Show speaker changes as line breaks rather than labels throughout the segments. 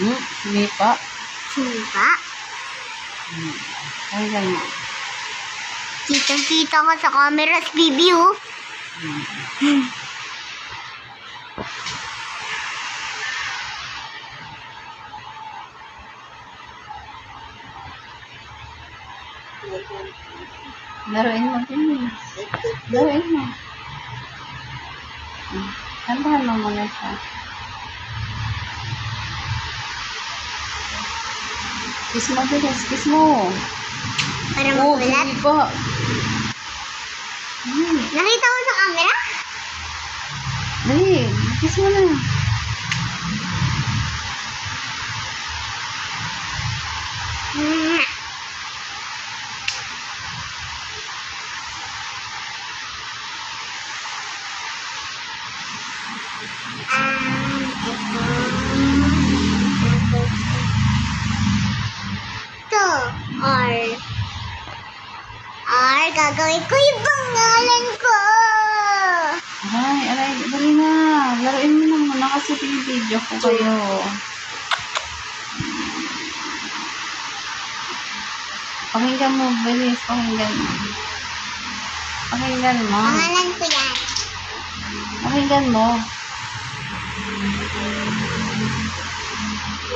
Hmm, hindi pa.
Sipa.
Hmm. Pakinggan mo.
Kitang-kita ko sa camera si Bibi, oh.
Hmm. Laruin mo din. Laruin mo. Hmm. Kantahan mo muna siya. Kiss mo bilis. Kiss mo.
Para
Oo,
makulat.
sige pa. Hmm.
Nakita mo sa camera?
Dali. Kiss mo na.
Mm. Ito, R, gagawin ko yung pangalan ko.
Ay, aray, dali na. Laruin mo na muna kasi pinipidyo ko kayo. Pakinggan mo, bilis. Pakinggan mo. Pakinggan mo.
Pangalan ko yan.
Pakinggan mo.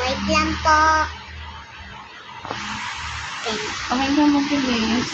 Wait lang po. Okay.
Pakinggan mo, bilis.